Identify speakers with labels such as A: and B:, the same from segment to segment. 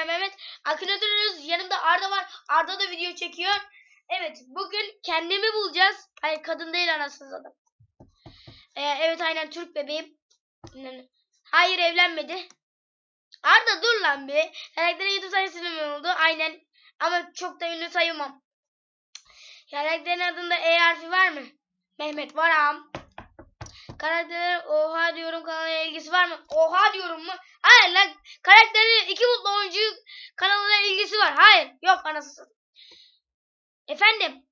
A: ben Mehmet. Akınatörüz. Yanımda Arda var. Arda da video çekiyor. Evet bugün kendimi bulacağız. Hayır kadın değil anasını adam. Ee, evet aynen Türk bebeğim. Hayır evlenmedi. Arda dur lan bir. Karakterin YouTube sayısını mı oldu? Aynen. Ama çok da ünlü sayılmam. Karakterin adında E harfi var mı? Mehmet var am. Karakterin oha diyorum kanalına ilgisi var mı? Oha diyorum mu? Hayır lan. Karakterin iki mutlu oyuncu kanalına ilgisi var. Hayır. Yok anasını. Efendim.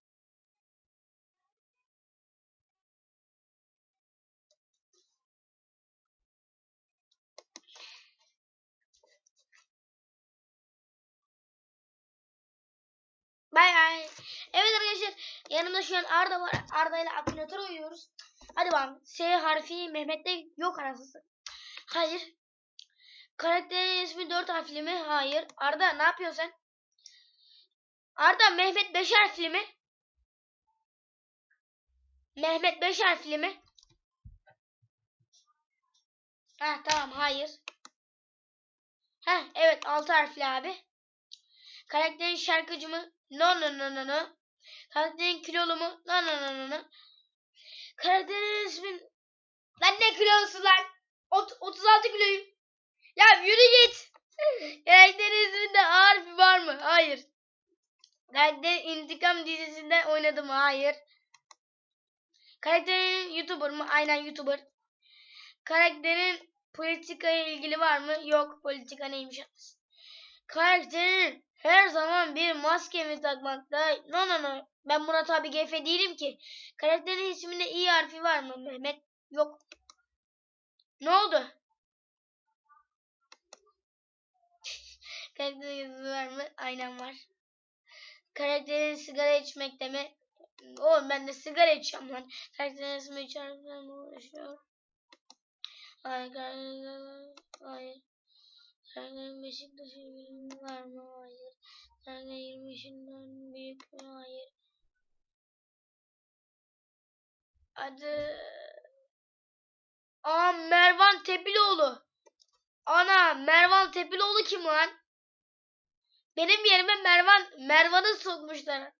A: Bay bay. Evet arkadaşlar yanımda şu an Arda var. Arda ile Akinator oynuyoruz. Hadi bakalım. S harfi Mehmet'te yok arasısı. Hayır. Karakterin ismi 4 harfli mi? Hayır. Arda ne yapıyorsun sen? Arda Mehmet 5 harfli mi? Mehmet 5 harfli mi? Ha tamam hayır. Ha evet 6 harfli abi. Karakterin şarkıcı mı? No no no no no. Karakterin kilolu mu? No no no no no. Karakterin ismi... Lan ne kilosu lan? Ot 36 kiloyum. Ya yürü git. Karakterin isminde A harfi var mı? Hayır. Karakterin intikam dizisinde oynadı mı? Hayır. Karakterin YouTuber mı? Aynen YouTuber. Karakterin politikaya ilgili var mı? Yok. Politika neymiş? Karakterin her zaman bir maske mi takmakta? No no no. Ben buna tabi gefe değilim ki. Karakterin isminde i harfi var mı? Mehmet yok. Ne oldu? Karakterin ismi var mı? Aynen var. Karakterin sigara içmekte mi? Oğlum ben de sigara içiyorum lan. Karakterin ismi içerken uğraşıyor? Hayır. karakterin- Hayır. Karakterin Beşiktaş'ı var mı? Hayır. Karakterin 20 yaşından büyük mü? Hayır. Adı... Aa Mervan Tepiloğlu. Ana Mervan Tepiloğlu kim lan? Benim yerime Mervan Mervan'ı sokmuşlar.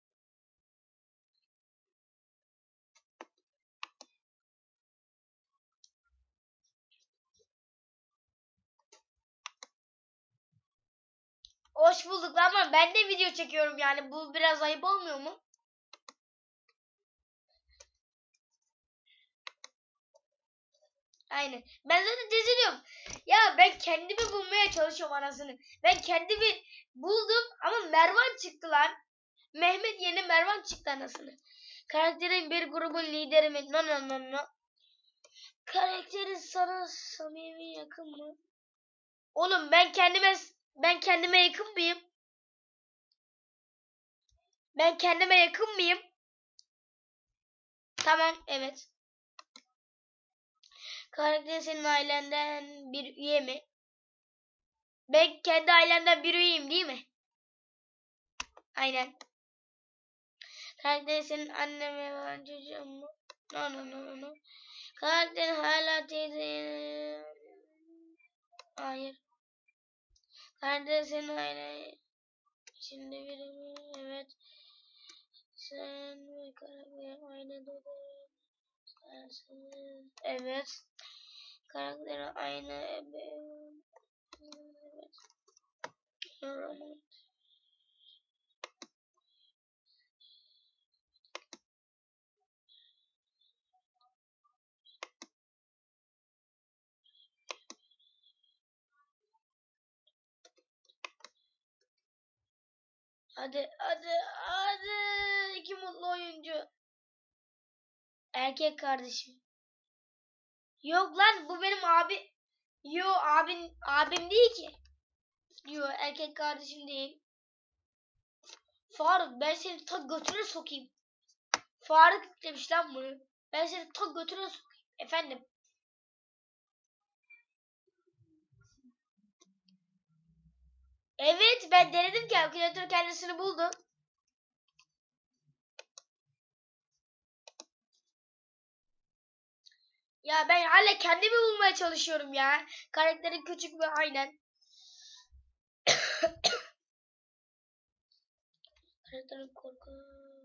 A: Hoş bulduk ama ben de video çekiyorum yani. Bu biraz ayıp olmuyor mu? Aynen. Ben zaten diziliyorum. Ya ben kendimi bulmaya çalışıyorum anasını. Ben kendimi buldum ama Mervan çıktı lan. Mehmet yerine Mervan çıktı anasını. Karakterin bir grubun lideri mi? No no no no. Karakterin sana samimi yakın mı? Oğlum ben kendime ben kendime yakın mıyım? Ben kendime yakın mıyım? Tamam, evet. Karakter senin ailenden bir üye mi? Ben kendi ailemden bir üyeyim değil mi? Aynen. Karakter senin annen ve baban çocuğun mu? No no no no. Karakterin hala teyze... Hayır. Karakter senin ailen içinde biri mi? Evet. Sen ve karakter aynı. Sensin. Evet. Karakter aynı. Evet. Roman. Hadi hadi hadi iki mutlu oyuncu. Erkek kardeşim. Yok lan bu benim abi. Yo abim abim değil ki. Yo erkek kardeşim değil. Faruk ben seni ta götüne sokayım. Faruk demiş lan bunu. Ben seni ta götüne sokayım. Efendim. Evet ben denedim ki kalkülatör kendisini buldu. Ya ben hala kendimi bulmaya çalışıyorum ya. Karakterin küçük mü? Aynen. Karakterin korkunç.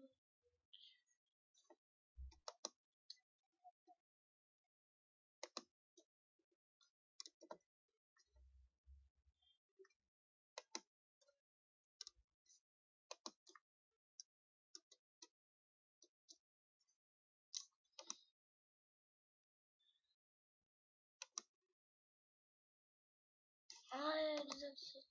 A: Ay, güzel güzel.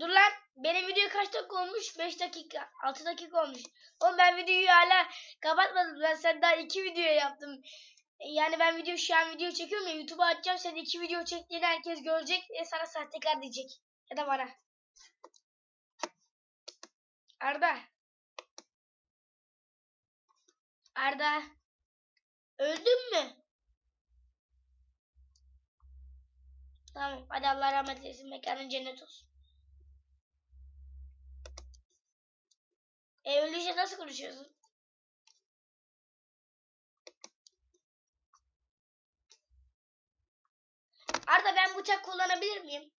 A: Dur lan. Benim video kaç dakika olmuş? 5 dakika. 6 dakika olmuş. Oğlum ben videoyu hala kapatmadım. Ben sen daha 2 video yaptım. Yani ben video şu an video çekiyorum ya YouTube'a atacağım. Sen 2 video çektiğini herkes görecek ve sana sahtekar diyecek. Ya da bana. Arda. Arda. Öldün mü? Tamam. Hadi Allah rahmet eylesin. Mekanın cennet olsun. E öyleyse nasıl konuşuyorsun? Arda ben bıçak kullanabilir miyim?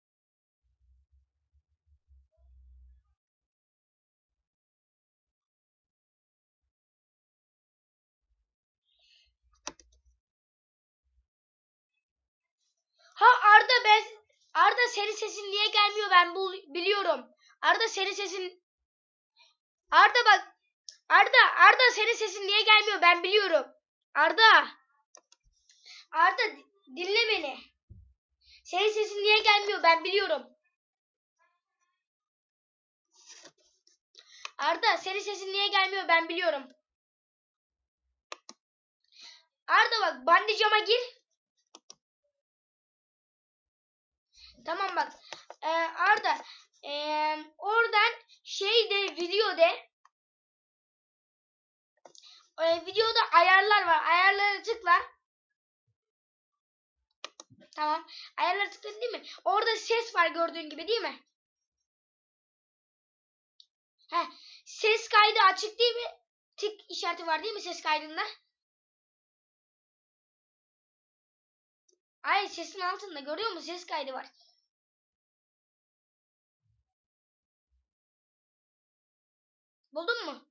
A: Ha Arda ben Arda senin sesin niye gelmiyor ben bu biliyorum. Arda senin sesin Arda bak Arda Arda senin sesin niye gelmiyor ben biliyorum. Arda Arda di- dinle beni. Senin sesin niye gelmiyor ben biliyorum. Arda senin sesin niye gelmiyor ben biliyorum. Arda bak bandicama gir. Tamam bak. Ee, Arda ee, oradan şeyde videoda e, videoda ayarlar var. Ayarlara tıkla. Tamam. Ayarlara tıkladın değil mi? Orada ses var gördüğün gibi değil mi? He. Ses kaydı açık değil mi? Tik işareti var değil mi ses kaydında? Ay sesin altında görüyor musun? Ses kaydı var. Buldun mu?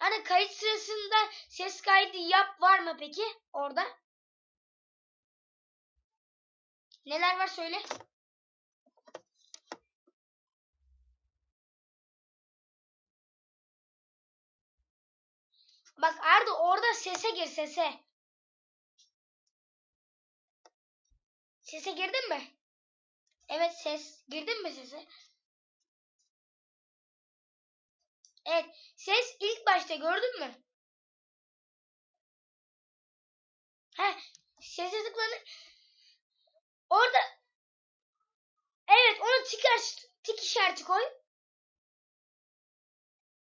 A: Hani kayıt sırasında ses kaydı yap var mı peki orada? Neler var söyle. Bak Arda orada sese gir sese. Sese girdin mi? Evet ses. Girdin mi sese? Evet. Ses ilk başta gördün mü? He. Sese tıklanır. Orada Evet onu tik, tik işareti koy.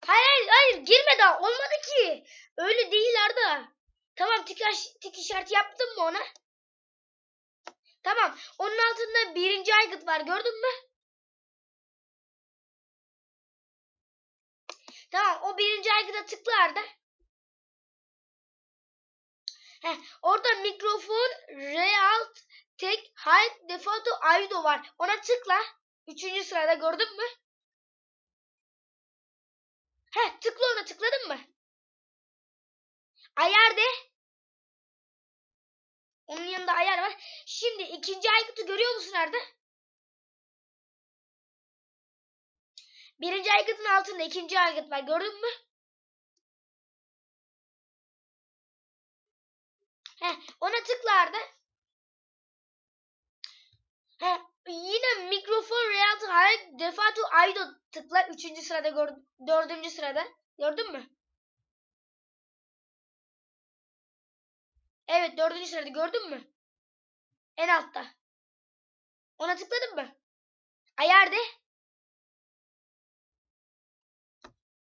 A: Hayır hayır girme daha olmadı ki. Öyle değil Arda. Tamam tik, tik işareti yaptın mı ona? Tamam. Onun altında birinci aygıt var gördün mü? Tamam o birinci aygıta tıkla Arda. Heh, orada mikrofon, realt, tek, high, default, audio var. Ona tıkla. Üçüncü sırada gördün mü? He tıkla ona tıkladın mı? Ayar de. Onun yanında ayar var. Şimdi ikinci aygıtı görüyor musun Arda? Birinci aygıtın altında ikinci aygıt var. Gördün mü? He, ona tıkla Arda. He, yine mikrofon reality high default audio tıkla. Üçüncü sırada gör, dördüncü sırada. Gördün mü? Evet dördüncü sırada gördün mü? En altta. Ona tıkladın mı? Ayar de.